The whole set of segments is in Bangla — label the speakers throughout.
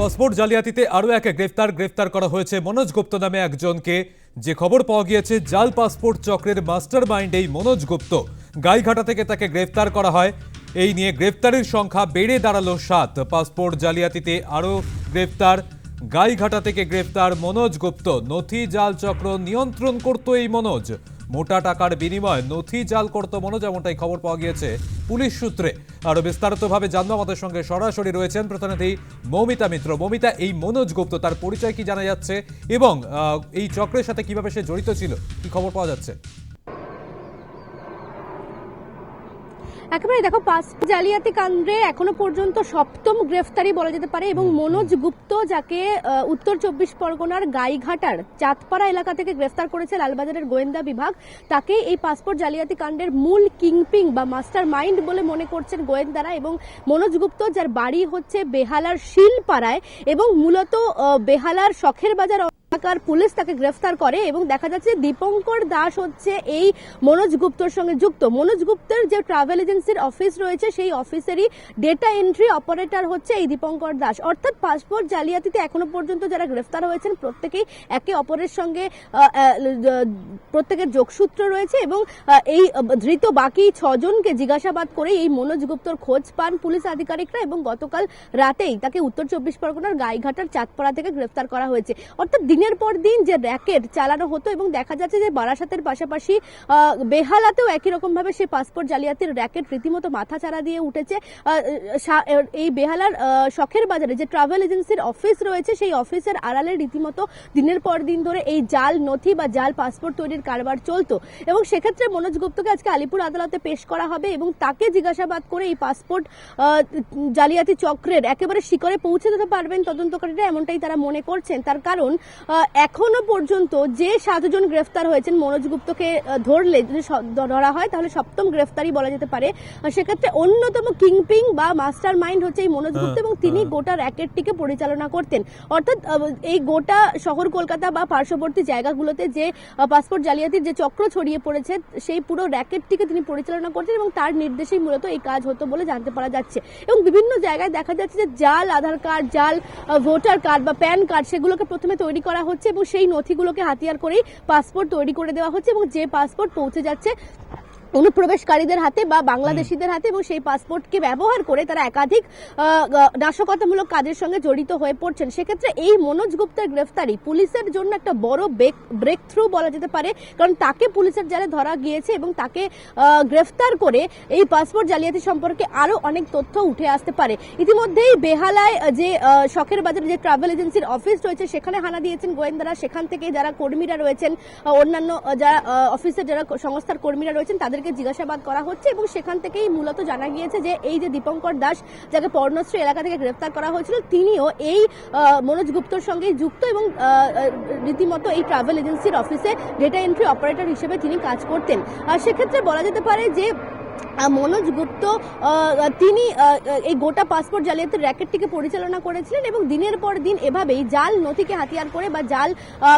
Speaker 1: পাসপোর্ট জালিয়াতিতে আরও এক গ্রেফতার। গ্রেফতার করা হয়েছে মনোজ গুপ্ত নামে একজনকে। যে খবর পাওয়া গিয়েছে, জাল পাসপোর্ট চক্রের মাস্টার মাইন্ড এই মনোজ গুপ্ত। গাইঘাটা থেকে তাকে গ্রেফতার করা হয়। এই নিয়ে গ্রেফতারের সংখ্যা বেড়ে দাঁড়াল সাত। পাসপোর্ট জালিয়াতিতে আরও গ্রেফতার। গাইঘাটা থেকে গ্রেফতার মনোজ গুপ্ত। নথি জাল চক্র নিয়ন্ত্রণ করত এই মনোজ। মোটা টাকার বিনিময়ে নথি জাল করত মনোজ যেমনটাই খবর পাওয়া গিয়েছে পুলিশ সূত্রে। আরও বিস্তারিতভাবে জানব আমাদের সঙ্গে সরাসরি রয়েছেন প্রতিনিধি মৌমিতা মিত্র। মৌমিতা, এই মনোজ গুপ্ত, তার পরিচয় কি জানা যাচ্ছে এবং এই চক্রের সাথে কীভাবে সে জড়িত ছিল, কি খবর পাওয়া যাচ্ছে?
Speaker 2: একেবারে দেখো পাসপোর্ট জালিয়াতি কাণ্ডে এখনও পর্যন্ত সপ্তম গ্রেফতারি বলা যেতে পারে এবং মনোজ গুপ্ত যাকে উত্তর চব্বিশ পরগনার গাইঘাটার চাঁদপাড়া এলাকা থেকে গ্রেফতার করেছে লালবাজারের গোয়েন্দা বিভাগ তাকে এই পাসপোর্ট জালিয়াতি কাণ্ডের মূল কিংপিং বা মাস্টার মাইন্ড বলে মনে করছেন গোয়েন্দারা এবং মনোজ গুপ্ত যার বাড়ি হচ্ছে বেহালার শিলপাড়ায় এবং মূলত বেহালার শখের বাজার এলাকার পুলিশ তাকে গ্রেফতার করে এবং দেখা যাচ্ছে দীপঙ্কর দাস হচ্ছে এই মনোজ গুপ্তর সঙ্গে যুক্ত। মনোজ গুপ্তের যে ট্রাভেল এজেন্সির অফিস রয়েছে, সেই অফিসেরই ডেটা এন্ট্রি অপারেটর হচ্ছে এই দীপঙ্কর দাস। অর্থাৎ পাসপোর্ট জালিয়াতিতে এখনও পর্যন্ত যারা গ্রেফতার হয়েছেন, প্রত্যেকেই একে অপরের সঙ্গে প্রত্যেকের যোগসূত্র রয়েছে এবং এই ধৃত বাকি ছজনকে জিজ্ঞাসাবাদ করে এই মনোজ গুপ্তর খোঁজ পান পুলিশ আধিকারিকরা এবং গতকাল রাতেই তাকে উত্তর চব্বিশ পরগনার গাইঘাটার চাঁদপাড়া থেকে গ্রেফতার করা হয়েছে। অর্থাৎ দিনের পর দিন যে র্যাকেট চালানো হতো এবং দেখা যাচ্ছে যে বারাসাতের পাশাপাশি বেহালাতেও একই রকম ভাবে সেই পাসপোর্ট জালিয়াতির র্যাকেট রীতিমতো মাথা চারা দিয়ে উঠেছে। এই বেহালার শখের বাজারে যে ট্রাভেল এজেন্সির অফিস রয়েছে, সেই অফিসের আড়ালে রীতিমতো দিনের পর দিন ধরে এই জাল নথি বা জাল পাসপোর্ট তৈরির কারবার চলতো। এবং সেক্ষেত্রে মনোজ গুপ্তকে আজকে আলিপুর আদালতে পেশ করা হবে এবং তাকে জিজ্ঞাসাবাদ করে এই পাসপোর্ট জালিয়াতি চক্রের একেবারে শিকরে পৌঁছে দিতে পারবেন তদন্তকারীরা, এমনটাই তারা মনে করছেন। তার কারণ এখনও পর্যন্ত যে সাতজন গ্রেফতার হয়েছেন মনোজ গুপ্তকে ধরলে যদি ধরা হয় তাহলে সপ্তম গ্রেফতারি বলা যেতে পারে। সেক্ষেত্রে অন্যতম কিংপিং বা মাস্টার মাইন্ড হচ্ছে এই মনোজ গুপ্ত এবং তিনি গোটা র্যাকেটটিকে পরিচালনা করতেন। অর্থাৎ এই গোটা শহর কলকাতা বা পার্শ্ববর্তী জায়গাগুলোতে যে পাসপোর্ট জালিয়াতির যে চক্র ছড়িয়ে পড়েছে সেই পুরো র্যাকেটটিকে তিনি পরিচালনা করছেন এবং তার নির্দেশেই মূলত এই কাজ হতো বলে জানতে পারা যাচ্ছে। এবং বিভিন্ন জায়গায় দেখা যাচ্ছে যে জাল আধার কার্ড জাল ভোটার কার্ড বা প্যান কার্ড সেগুলোকে প্রথমে তৈরি করা হচ্ছে এবং সেই নথিগুলোকে হাতিয়ার করেই পাসপোর্ট তৈরি করে দেওয়া হচ্ছে এবং যে পাসপোর্ট পৌঁছে যাচ্ছে অনুপ্রবেশকারীদের হাতে বা বাংলাদেশিদের হাতে এবং সেই পাসপোর্টকে ব্যবহার করে তারা একাধিক নাশকতামূলক কাজের সঙ্গে জড়িত হয়ে পড়ছেন। সেক্ষেত্রে এই মনোজ গুপ্তের গ্রেফতারি পুলিশের জন্য একটা বড় ব্রেক থ্রু বলা যেতে পারে। কারণ তাকে পুলিশের জালে ধরা গিয়েছে এবং তাকে গ্রেফতার করে এই পাসপোর্ট জালিয়াতি সম্পর্কে আরও অনেক তথ্য উঠে আসতে পারে। ইতিমধ্যেই বেহালায় যে শখের বাজারে যে ট্রাভেল এজেন্সির অফিস রয়েছে সেখানে হানা দিয়েছেন গোয়েন্দারা। সেখান থেকে যারা কর্মীরা রয়েছেন অন্যান্য যারা অফিসের যারা সংস্থার কর্মীরা রয়েছেন তাদেরকে জিজ্ঞাসাবাদ করা হচ্ছে এবং সেখান থেকেই মূলত জানা গিয়েছে যে এই যে দীপঙ্কর দাস, যাকে পর্ণশ্রী এলাকা থেকে গ্রেফতার করা হয়েছিল, তিনিও এই মনোজ গুপ্তর সঙ্গে যুক্ত এবং রীতিমতো এই ট্রাভেল এজেন্সির অফিসে ডেটা এন্ট্রি অপারেটর হিসেবে তিনি কাজ করতেন। আর সেক্ষেত্রে বলা যেতে পারে যে মনোজ গুপ্ত তিনি এই গোটা পাসপোর্ট জালিয়াতির র্যাকেটটিকে পরিচালনা করেছিলেন এবং দিনের পর দিন এভাবেই জাল নথিকে হাতিয়ার করে বা জাল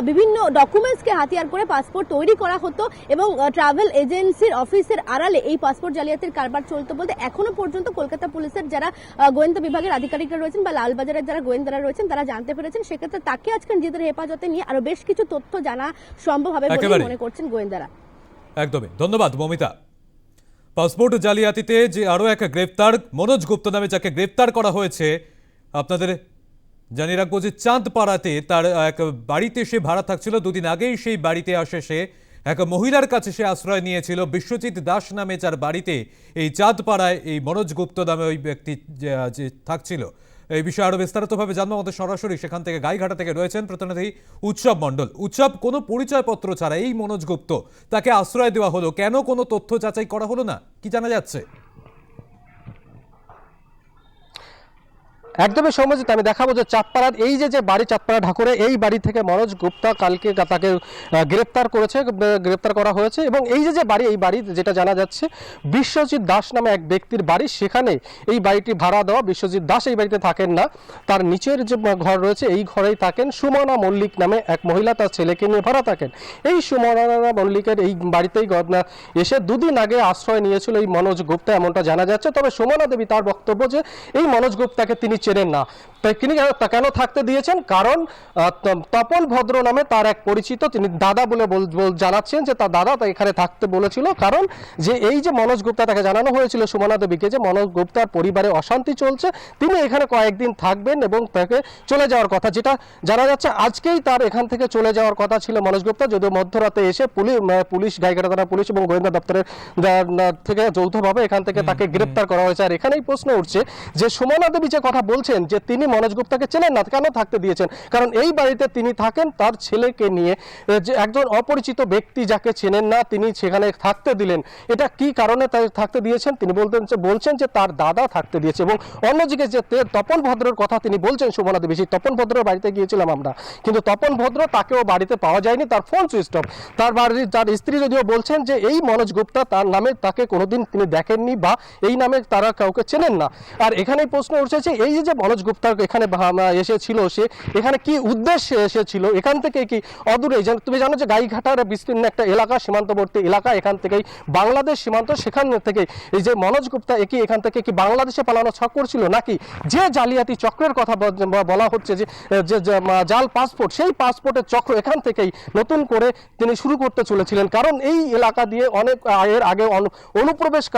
Speaker 2: বিভিন্ন ডকুমেন্টসকে হাতিয়ার করে পাসপোর্ট তৈরি করা হতো এবং ট্রাভেল এজেন্সির অফিসের আড়ালে এই পাসপোর্ট জালিয়াতির কারবার চলতো বলতে এখনও পর্যন্ত কলকাতা পুলিশের যারা গোয়েন্দা বিভাগের আধিকারিকরা রয়েছেন বা লালবাজারের যারা গোয়েন্দারা রয়েছেন তারা জানতে পেরেছেন। সেক্ষেত্রে তাকে আজকে নিজেদের হেফাজতে নিয়ে আরও বেশ কিছু তথ্য জানা সম্ভব হবে বলে মনে করছেন গোয়েন্দারা।
Speaker 1: একদমই। ধন্যবাদ মমিতা। পাসপোর্ট জালিয়াতিতে যে আরও এক গ্রেপ্তার মনোজ গুপ্ত নামে যাকে গ্রেপ্তার করা হয়েছে, আপনাদের জানিয়ে রাখব যে চাঁদপাড়াতে তার এক বাড়িতে সে ভাড়া থাকছিল। দুদিন আগেই সেই বাড়িতে আসে সে। এক মহিলার কাছে সে আশ্রয় নিয়েছিল। বিশ্বজিৎ দাস নামে যার বাড়িতে এই চাঁদপাড়ায় এই মনোজ গুপ্ত নামে ওই ব্যক্তি যে- যে থাকছিল। এই বিষয়ে আরও বিস্তারিতভাবে জানব। আমাদের সরাসরি সেখান থেকে গাইঘাটা থেকে রয়েছেন প্রতিনিধি উৎসব মণ্ডল। উৎসব কোনো পরিচয়পত্র ছাড়া এই মনোজ গুপ্ত তাকে আশ্রয় দেওয়া হলো। কেন কোনো তথ্য যাচাই করা হলো না? কি জানা যাচ্ছে?
Speaker 3: একদমই সৌম্যজিৎ, আমি দেখাবো যে চাঁদপাড়ার, এই যে যে বাড়ি চাঁদপাড়া ঢাকুরে, এই বাড়ি থেকে মনোজ গুপ্তা কালকে তাকে গ্রেপ্তার করেছে গ্রেপ্তার করা হয়েছে এবং এই যে যে বাড়ি, এই বাড়ি যেটা জানা যাচ্ছে, বিশ্বজিৎ দাস নামে এক ব্যক্তির বাড়ি, সেখানে এই বাড়িটি ভাড়া দেওয়া, বিশ্বজিৎ দাস এই বাড়িতে থাকেন না। তার নিচের যে ঘর রয়েছে, এই ঘরেই থাকেন। সুমনা মল্লিক নামে এক মহিলা তার ছেলেকে নিয়ে ভাড়া থাকেন। এই সুমনা মল্লিকের এই বাড়িতেই এসে দুদিন আগে আশ্রয় নিয়েছিল এই মনোজ গুপ্তা, এমনটা জানা যাচ্ছে। তবে সুমনা দেবী তার বক্তব্য যে, এই মনোজ গুপ্তাকে তিনি চেনেন না তাই তিনি কেন- থাকতে দিয়েছেন? কারণ তপন ভদ্র নামে তার এক পরিচিত তিনি দাদা বলে জানাচ্ছেন যে তার দাদা এখানে থাকতে বলেছিল। কারণ যে এই যে মনোজ গুপ্তা তাকে জানানো হয়েছিল সুমনা দেবীকে যে মনোজ গুপ্তার পরিবারে অশান্তি চলছে তিনি এখানে কয়েকদিন থাকবেন এবং তাকে চলে যাওয়ার কথা যেটা জানা যাচ্ছে আজকেই তার এখান থেকে চলে যাওয়ার কথা ছিল মনোজ গুপ্তা। যদিও মধ্যরাতে এসে পুলিশ পুলিশ গাইঘাটা থানা পুলিশ এবং গোয়েন্দা দপ্তরের থেকে যৌথভাবে এখান থেকে তাকে গ্রেপ্তার করা হয়েছে। আর এখানেই প্রশ্ন উঠছে যে সুমনা দেবী যে কথা বলছেন যে তিনি মনোজ গুপ্তাকে চেনেন না, কেন থাকতে দিয়েছেন? কারণ এই বাড়িতে তিনি থাকেন তার ছেলেকে নিয়ে। যে একজন অপরিচিত ব্যক্তি যাকে চেনেন না, তিনি সেখানে থাকতে দিলেন। এটা কি কারণে তাই থাকতে দিয়েছেন? তিনি বলতেন বলছেন যে তার দাদা থাকতে দিয়েছে এবং অন্যদিকে যে তপন ভদ্রর কথা তিনি বলছেন সুমনা দেবী তপন ভদ্রর বাড়িতে গিয়েছিলাম আমরা। কিন্তু তপন ভদ্র তাকেও বাড়িতে পাওয়া যায়নি, তার ফোন সুইচ অফ তার বাড়ির তার স্ত্রী যদিও বলছেন যে, এই মনোজ গুপ্তা তার নামে তাকে কোনোদিন তিনি দেখেননি বা এই নামে তারা কাউকে চেনেন না। আর এখানেই প্রশ্ন উঠছে, এই যে মনোজ গুপ্তা এখানে এসেছিল, সে এখানে কি উদ্দেশ্যে এসেছিল? এখান থেকে কি অদূরে তুমি জানো যে গাইঘাটার বিস্তীর্ণ একটা এলাকা, সীমান্তবর্তী এলাকা, এখান থেকেই বাংলাদেশ সীমান্ত, সেখান থেকে এই যে মনোজ গুপ্তা একই এখান থেকে কি বাংলাদেশে পালানো ছক করছিল নাকি? যে জালিয়াতি চক্রের কথা বলা হচ্ছে যে জাল পাসপোর্ট, সেই পাসপোর্টের চক্র এখান থেকেই নতুন করে তিনি শুরু করতে চলেছিলেন। কারণ এই এলাকা দিয়ে অনেক এর আগে অনু- অনুপ্রবেশ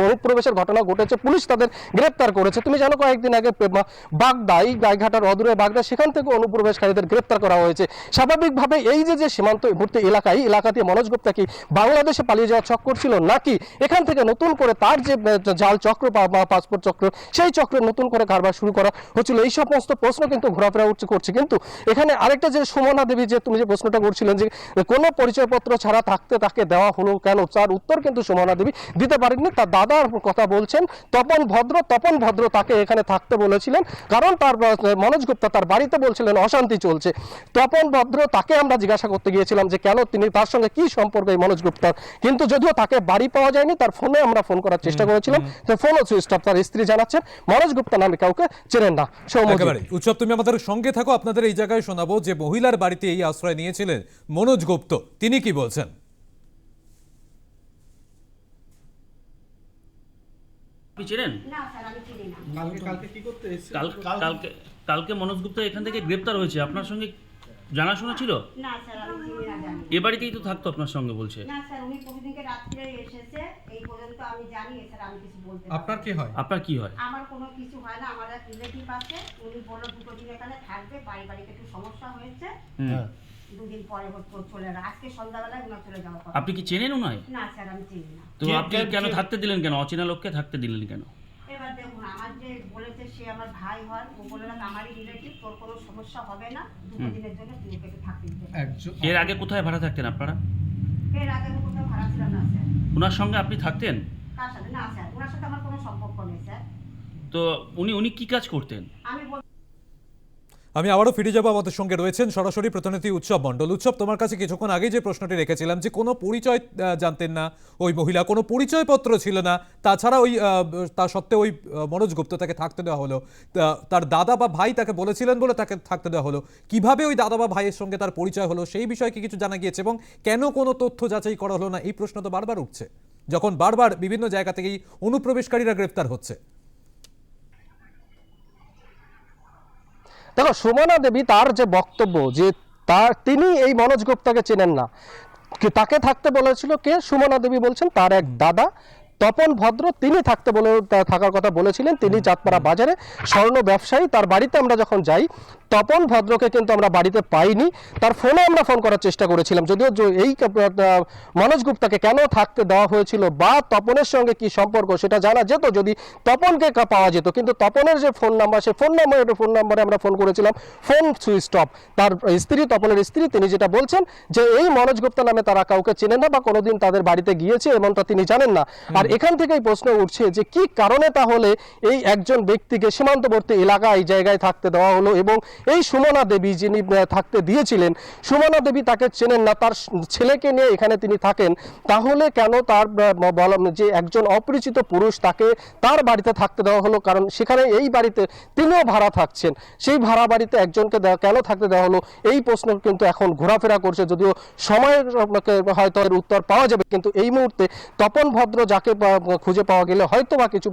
Speaker 3: অনুপ্রবেশের ঘটনা ঘটেছে, পুলিশ তাদের গ্রেপ্তার করেছে। তুমি জানো কয়েকদিন আগে মা- বাগদা, এই গাইঘাটার অদূরে বাগদা, সেখান থেকে অনুপ্রবেশকারীদের গ্রেপ্তার করা হয়েছে। স্বাভাবিকভাবে এই যে যে সীমান্তবর্তী এলাকা এই মনোজ গুপ্তা কি বাংলাদেশে পালিয়ে ছিল নাকি এখান থেকে নতুন করে তার যে জাল চক্র বা পাসপোর্ট চক্র, সেই নতুন করে কারবার শুরু করা হচ্ছিল। এই সমস্ত প্রশ্ন কিন্তু ঘোরাফেরা উঠছে করছে। কিন্তু এখানে আরেকটা যে সুমনা দেবী, যে তুমি যে প্রশ্নটা করছিলেন যে কোনো পরিচয়পত্র ছাড়া থাকতে তাকে দেওয়া হলো কেন, তার উত্তর কিন্তু সুমনা দেবী দিতে পারেননি। তার দাদার কথা বলছেন, তপন ভদ্র তপন ভদ্র তাকে এখানে থাকতে বলেছিলেন কারণ তার মনোজ গুপ্তা তার বাড়িতে বলছিলেন অশান্তি চলছে। তপন ভদ্র তাকে আমরা জিজ্ঞাসা করতে গিয়েছিলাম যে কেন তিনি তার সঙ্গে কি সম্পর্ক এই মনোজ গুপ্তার? কিন্তু যদিও তাকে বাড়ি পাওয়া যায়নি তার ফোনে আমরা ফোন করার চেষ্টা করেছিলাম। তো ফোনও সুইচ অফ তার স্ত্রী জানাচ্ছেন মনোজ গুপ্তা নামে কাউকে চেনেন না।
Speaker 1: উৎসব তুমি আমাদের সঙ্গে থাকো আপনাদের এই জায়গায় শোনাবো যে মহিলার বাড়িতে এই আশ্রয় নিয়েছিলেন মনোজ গুপ্ত। তিনি কি বলছেন?
Speaker 4: আপনি চেনেন?
Speaker 2: না স্যার আমি
Speaker 4: কালকে কালকে মনোজ গুপ্তা এখান থেকে গ্রেপ্তার হয়েছে। আপনার সঙ্গে জানাশোনা ছিল?
Speaker 2: না স্যার আমি
Speaker 4: এ বাড়িতেই তো থাকতো আপনার সঙ্গে বলছে।
Speaker 2: না স্যার উনি প্রতিদিনকে রাত্রে এসেছে এই পর্যন্ত আমি জানি স্যার আমি কিছু বলতে
Speaker 5: আপনার কি হয়?
Speaker 4: আপনার কি হয়?
Speaker 2: আমার কোনো কিছু হয় না আমার এক রিলেটিভ আছে উনি বলল দুটো দিন এখানে থাকবে পারিবারিক একটু সমস্যা হয়েছে।
Speaker 5: হ্যাঁ।
Speaker 2: দুদিন পরে চলে আজকে সন্ধ্যাবেলায় উনার চলে যাওয়ার
Speaker 4: আপনি কি চেনেন উনায়?
Speaker 2: না স্যার আমি চিনি না।
Speaker 4: তো আপনি কেন থাকতে দিলেন কেন? অচেনা লোককে থাকতে দিলেন কেন?
Speaker 2: এবার দেখুন আমার যে বলেছে সে আমার ভাই হয় ও বলে না আমারই রিলেটিভ তোর কোনো সমস্যা হবে না দুটো দিনের জন্য তুই ওকে থাকতে
Speaker 4: এর আগে কোথায় ভাড়া থাকতেন আপনারা?
Speaker 2: এর আগে আমি কোথাও ভাড়া ছিলাম না স্যার।
Speaker 4: ওনার সঙ্গে আপনি থাকতেন?
Speaker 2: কার সাথে? না স্যার ওনার সাথে আমার কোনো সম্পর্ক নেই স্যার।
Speaker 4: তো উনি উনি কি কাজ করতেন?
Speaker 2: আমি বল
Speaker 1: আমি আবারও ফিরে যাব আমাদের সঙ্গে রয়েছেন সরাসরি প্রতিনিধি উৎসব মণ্ডল। উৎসব, তোমার কাছে কিছুক্ষণ আগেই যে প্রশ্নটি রেখেছিলাম যে কোনো পরিচয় জানতেন না ওই মহিলা, কোনো পরিচয়পত্র ছিল না। তাছাড়া ওই তা সত্ত্বেও ওই মনোজ গুপ্ত তাকে থাকতে দেওয়া হলো। তার দাদা বা ভাই তাকে বলেছিলেন বলে তাকে থাকতে দেওয়া হলো। কীভাবে ওই দাদা বা ভাইয়ের সঙ্গে তার পরিচয় হলো সেই বিষয়ে কি কিছু জানা গিয়েছে এবং কেন কোনো তথ্য যাচাই করা হলো না? এই প্রশ্ন তো বারবার উঠছে। যখন বারবার বিভিন্ন জায়গা থেকেই অনুপ্রবেশকারীরা গ্রেফতার হচ্ছে।
Speaker 3: দেখো সুমনা দেবী তার যে বক্তব্য যে তার তিনি এই মনোজ গুপ্তাকে চেনেন না তাকে থাকতে বলেছিল কে? সুমনা দেবী বলছেন, তার এক দাদা তপন ভদ্র তিনি থাকতে বলে থাকার কথা বলেছিলেন। তিনি চাঁদপাড়া বাজারে স্বর্ণ ব্যবসায়ী। তার বাড়িতে আমরা যখন যাই তপন ভদ্রকে কিন্তু আমরা বাড়িতে পাইনি। তার ফোনে আমরা ফোন করার চেষ্টা করেছিলাম। যদিও এই মনোজ গুপ্তাকে কেন থাকতে দেওয়া হয়েছিল বা তপনের সঙ্গে কি সম্পর্ক সেটা জানা যেত। যদি তপনকে পাওয়া যেত। কিন্তু তপনের যে ফোন নাম্বার সেই ফোন নাম্বার ফোন নাম্বারে আমরা ফোন করেছিলাম। Phone switch off. তার স্ত্রী তপনের স্ত্রী তিনি যেটা বলছেন যে এই মনোজ গুপ্তা নামে তারা কাউকে চেনে না বা কোনোদিন তাদের বাড়িতে গিয়েছে এমনটা তিনি জানেন না। আর এখান থেকেই প্রশ্ন উঠছে যে কি কারণে তাহলে এই একজন ব্যক্তিকে সীমান্তবর্তী এলাকা এই জায়গায় থাকতে দেওয়া হলো এবং এই সুমনা দেবী যিনি থাকতে দিয়েছিলেন সুমনা দেবী তাকে চেনেন না তার ছেলেকে নিয়ে এখানে তিনি থাকেন তাহলে কেন তার আহ, বলা যে একজন অপরিচিত পুরুষ তাকে তার বাড়িতে থাকতে দেওয়া হলো? কারণ সেখানে এই বাড়িতে তিনিও ভাড়া থাকছেন সেই ভাড়া বাড়িতে একজনকে দেওয়া কেন থাকতে দেওয়া হলো? এই প্রশ্ন কিন্তু এখন ঘোরাফেরা করছে যদিও সময়ের হয়তো উত্তর পাওয়া যাবে কিন্তু এই মুহূর্তে তপন ভদ্র যাকে খুঁজে পাওয়া গেলে হয়তো বা কিছু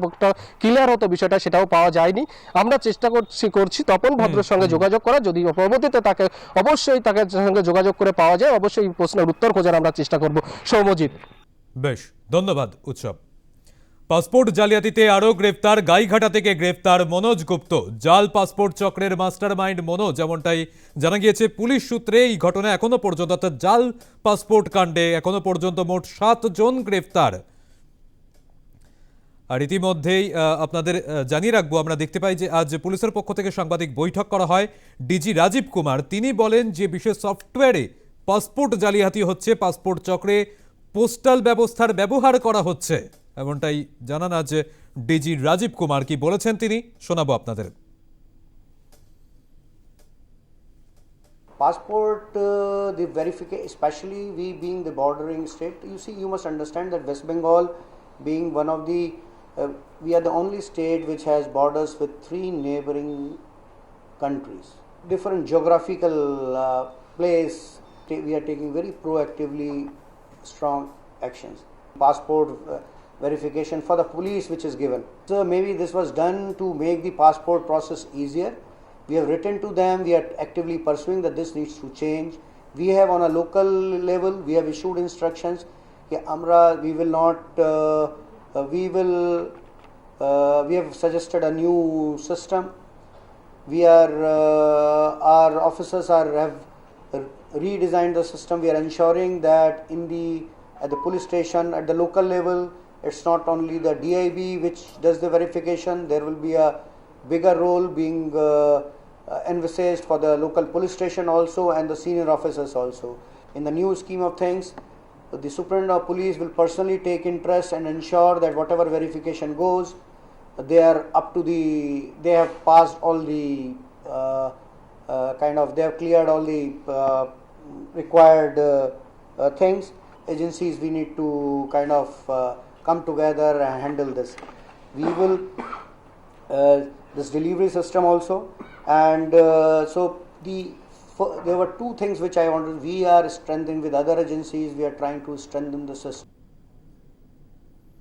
Speaker 3: ক্লিয়ার হতো বিষয়টা সেটাও পাওয়া যায়নি। আমরা চেষ্টা করছি করছি। তপন ভদ্রের সঙ্গে যোগাযোগ করা যদি পরবর্তীতে তাকে অবশ্যই তাকে সঙ্গে যোগাযোগ করে পাওয়া যায় অবশ্যই প্রশ্নের উত্তর খোঁজার আমরা চেষ্টা করব। সৌমজিৎ।
Speaker 1: বেশ ধন্যবাদ উৎসব। পাসপোর্ট জালিয়াতিতে আরও গ্রেফতার গাইঘাটা থেকে গ্রেফতার মনোজ গুপ্ত। জাল পাসপোর্ট চক্রের মাস্টার মাইন্ড মনোজ যেমনটাই জানা গিয়েছে পুলিশ সূত্রে। এই ঘটনা এখনও পর্যন্ত অর্থাৎ জাল পাসপোর্ট কাণ্ডে এখনও পর্যন্ত মোট সাত জন গ্রেফতার। আর ইতিমধ্যেই আপনাদের জানিয়ে রাখব আমরা দেখতে পাই যে আজ পুলিশের পক্ষ থেকে সাংবাদিক বৈঠক করা হয় ডিজি রাজীব কুমার। তিনি বলেন যে বিশেষ সফটওয়্যারে পাসপোর্ট জালিয়াতি হচ্ছে পাসপোর্ট চক্রে পোস্টাল ব্যবস্থার ব্যবহার করা হচ্ছে। এমনটাই জানান আজ ডিজি রাজীব কুমার। কি বলেছেন তিনি? শোনাবো আপনাদের।
Speaker 5: passport uh, the verification especially we being the bordering state you see you must understand that west bengal being one of the uh, we are the only state which has borders with three neighboring countries. Different geographical uh, place ta- we are taking very proactively strong actions. Passport uh, verification for the police which is given. So maybe this was done to make the passport process easier. We have written to them we are actively pursuing that this needs to change. We have on a local level we have issued instructions. कि amra we will not uh, we will uh, we have suggested a new system. We are uh, our officers are have redesigned the system. We are ensuring that in the at the police station at the local level it's not only the dib which does the verification. There will be a bigger role being uh, uh, envisaged for the local police station also and the senior officers also. In the new scheme of things the superintendent of police will personally take interest and ensure that whatever verification goes they are up to the they have passed all the uh, uh, kind of they have cleared all the uh, required uh, uh, things. Agencies we need to kind of uh, come together and handle this. We will this delivery system also. And so the there were two things which i wanted. We are strengthening with other agencies. We are trying to strengthen the system